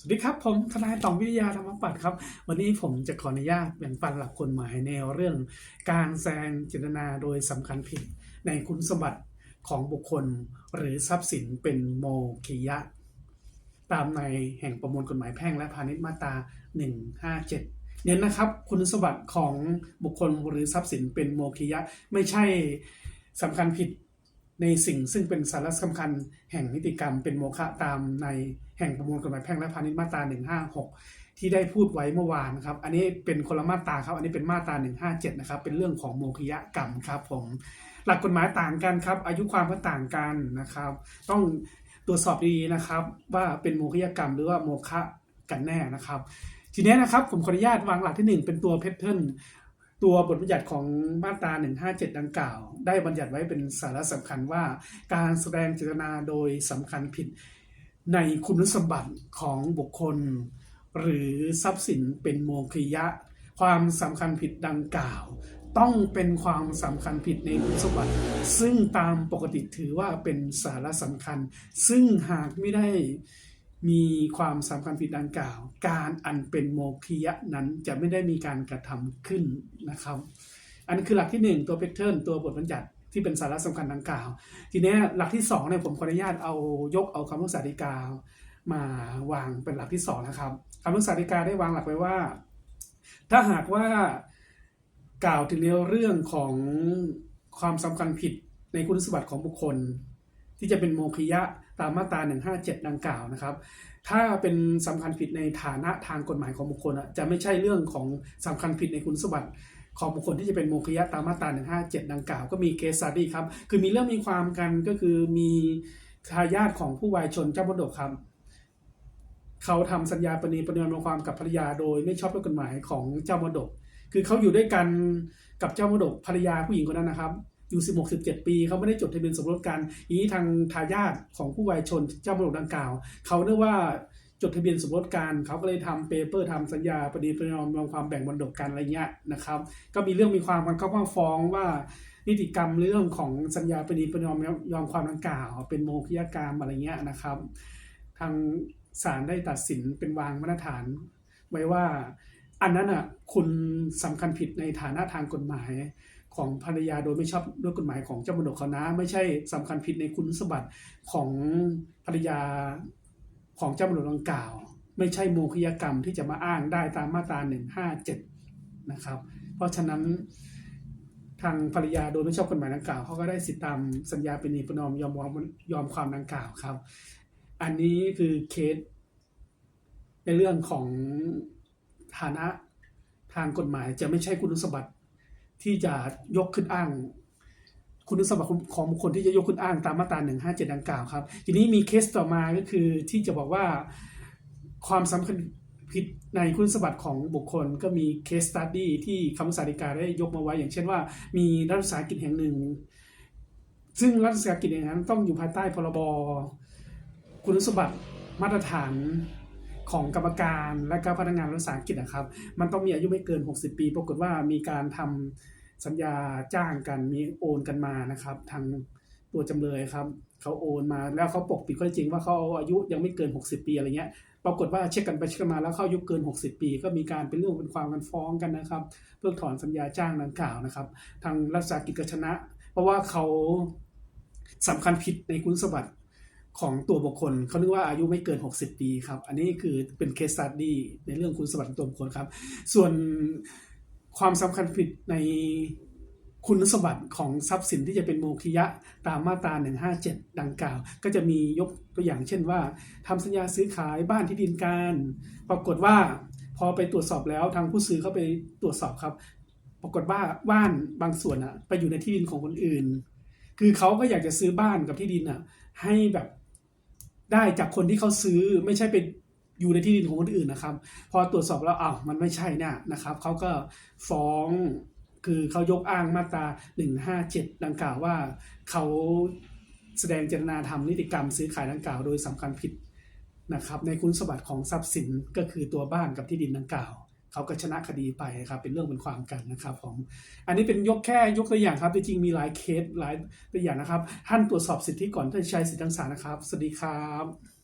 สวัสดีครับ ผมทนายตองวิทยาธรรมปัตครับ วันนี้ผมจะขออนุญาตแบ่งปันหลักกฎหมายแนวเรื่อง การแสดงเจตนาโดยสำคัญผิด ในคุณสมบัติของบุคคลหรือทรัพย์สินเป็นโมคิยะ ตามในแห่งประมวลกฎหมายแพ่งและพาณิชย์มาตรา 157 เน้นนะครับคุณสมบัติของบุคคลหรือทรัพย์สินเป็นโมคิยะ ไม่ใช่สำคัญผิด ในสิ่งซึ่งเป็นสาระสำคัญแห่งนิติกรรมเป็นโมฆะตามในแห่งประมวลกฎหมายแพ่งและพาณิชย์มาตรา 156 ที่ได้พูดไว้เมื่อวานนะครับ อันนี้เป็นคนละมาตราครับ อันนี้เป็นมาตรา 157 นะครับ เป็นเรื่องของโมฆะกรรมครับผม หลักกฎหมายต่างกันครับ อายุความก็ต่างกันนะครับ ต้องตรวจสอบดีๆนะครับ ว่าเป็นโมฆะกรรมหรือว่าโมฆะกันแน่นะครับ ทีนี้นะครับผมขออนุญาตวางหลักที่ 1 เป็นตัวเพทเทิร์น ตัวบทบัญญัติของมาตรา 157 ดังกล่าว ได้บัญญัติไว้เป็นสาระสำคัญว่า การแสดงเจตนาโดยสำคัญผิดในคุณสมบัติของบุคคล หรือทรัพย์สินเป็นโมคิยะ ความสำคัญผิดดังกล่าว ต้องเป็นความสำคัญผิดในคุณสมบัติ ซึ่งตามปกติถือว่าเป็นสาระสำคัญ ซึ่งหากไม่ได้ มีความสำคัญผิดดังกล่าว การอันเป็นโมคิยะนั้นจะไม่ได้มีการกระทำขึ้นนะครับ อันนคือหลักที่ 1 ตัวเพทเทิร์นตัวบทบัญญัติที่เป็นสาระสำคัญดังกล่าว ทีนี้หลักที่2เนี่ยผมขออนุญาตเอายกเอาคำพิพากษาฎีกามาวางเป็นหลักที่ 2 นะครับคำพิพากษาฎีกาได้วางหลักไว้ว่า ถ้าหากว่ากล่าวถึงในเรื่องของความสำคัญผิดในคุณสมบัติของบุคคล ที่จะเป็นโมคิยะ ตามมาตรา 157 ดังกล่าวนะครับ ถ้าเป็นสำคัญผิดในฐานะทางกฎหมายของบุคคลจะไม่ใช่เรื่องของสำคัญผิดในคุณสมบัติของบุคคลที่จะเป็นโมคิยะตามมาตรา 157 ดังกล่าว ก็มีเคสสตดี้ครับ คือมีเรื่องมีความกันก็คือมีทายาทของผู้วายชนเจ้ามรดกครับเขาทำสัญญาปณีประนอมความกับภรรยาโดยไม่ชอบด้วยกฎหมายของเจ้ามรดก คือเขาอยู่ด้วยกันกับเจ้ามรดกภรรยาผู้หญิงคนนั้นนะครับ อยู่ 16 17 ปี เขาไม่ได้จดทะเบียนสมรสกันทีนี้ทางทายาทของผู้วายชนเจ้ามรดกดังกล่าว เขาเรียกว่าจดทะเบียนสมรสกันเขาก็เลยทำเปเปอร์ทำสัญญาปณีประนอมยอมความแบ่งมรดกกันอะไรเงี้ยนะครับ ก็มีเรื่องมีความกันเขาฟ้องว่านิติกรรมเรื่องของสัญญาปณีประนอมยอมความดังกล่าว เป็นโมฆะกรรมอะไรเงี้ยนะครับ ทางศาลได้ตัดสินเป็นวางมาตรฐาน ไว้ว่า อันนั้นอะคุณสำคัญผิดในฐานะทางกฎหมาย ของภรรยาโดยไม่ชอบด้วยกฎหมายของเจ้ามรดกเขานะ ไม่ใช่สำคัญผิดในคุณสมบัติของภรรยาของเจ้ามรดกดังกล่าว ไม่ใช่โมฆะกรรมที่จะมาอ้างได้ตามมาตรา157นะครับเพราะฉะนั้นทางภรรยาโดยไม่ชอบกฎหมายดังกล่าวเขาก็ได้สิทธิตามสัญญาเป็นนิประนอมยอมยอมความดังกล่าวครับ อันนี้คือเคส ในเรื่องของฐานะทางกฎหมายจะไม่ใช่คุณสมบัติ ที่จะยกขึ้นอ้าง คุณสมบัติของบุคคลที่จะยกขึ้นอ้างตามมาตรา157 ดังกล่าวครับ ทีนี้มีเคสต่อมาก็คือที่จะบอกว่าความสำคัญผิดในคุณสมบัติของบุคคลก็มีเคสตัดดี้ที่คำพิพากษาฎีกาได้ยกมาไว้ อย่างเช่นว่า มีรัฐวิสาหกิจแห่งหนึ่ง ซึ่งรัฐวิสาหกิจแห่งนั้นต้องอยู่ภายใต้พรบคุณสมบัติมาตรฐาน ของกรรมการและก็พนักงานรัฐวิสาหกิจนะครับ มันต้องมีอายุไม่เกิน 60 ปี ปรากฏว่ามีการทำสัญญาจ้างกันมีโอนกันมานะครับ ทางตัวจำเลยครับเขาโอนมาแล้วเขาปกปิดข้อจริงว่าเขาอายุยังไม่เกิน 60 ปีอะไรเงี้ย ปรากฏว่าเช็คกันไปเช็คกันมาแล้วเขาอายุเกิน 60 ปี ก็มีการเป็นเรื่องเป็นความกันฟ้องกันนะครับ เพื่อถอนสัญญาจ้างดังกล่าวนะครับ ทางรัฐวิสาหกิจก็ชนะ เพราะว่าเขาสำคัญผิดในคุณสมบัติ ของตัวบุคคลเขานึกว่าอายุไม่เกิน 60 ปีครับ อันนี้คือเป็นเคสตัดดี้ในเรื่องคุณสมบัติของตัวบุคคลครับ ส่วนความสำคัญผิดในคุณสมบัติของทรัพย์สินที่จะเป็นโมคิยะตามมาตรา 157 ดังกล่าว ก็จะมียกตัวอย่างเช่นว่าทำสัญญาซื้อขายบ้านที่ดินการ ปรากฏว่าพอไปตรวจสอบแล้วทางผู้ซื้อเขาไปตรวจสอบครับ ปรากฏว่าบ้านบางส่วนอะไปอยู่ในที่ดินของคนอื่น คือเขาก็อยากจะซื้อบ้านกับที่ดินอะให้แบบ ได้จากคนที่เขาซื้อไม่ใช่เป็นอยู่ในที่ดินของคนอื่นนะครับ พอตรวจสอบแล้วอ้าวมันไม่ใช่เนี่ยนะครับเขาก็ฟ้องคือเขายกอ้างมาตรา 157 ดังกล่าวว่าเขาแสดงเจตนาทำนิติกรรมซื้อขายดังกล่าวโดยสำคัญผิดนะครับในคุณสมบัติของทรัพย์สินก็คือตัวบ้านกับที่ดินดังกล่าว เขาก็ชนะคดีไปครับเป็นเรื่องเป็นความกันนะครับผมอันนี้เป็นยกแค่ยกตัวอย่างครับจริงมีหลายเคสหลายตัวอย่างนะครับท่านตรวจสอบสิทธิก่อนที่จะใช้สิทธิทางศาลนะครับสวัสดีครับ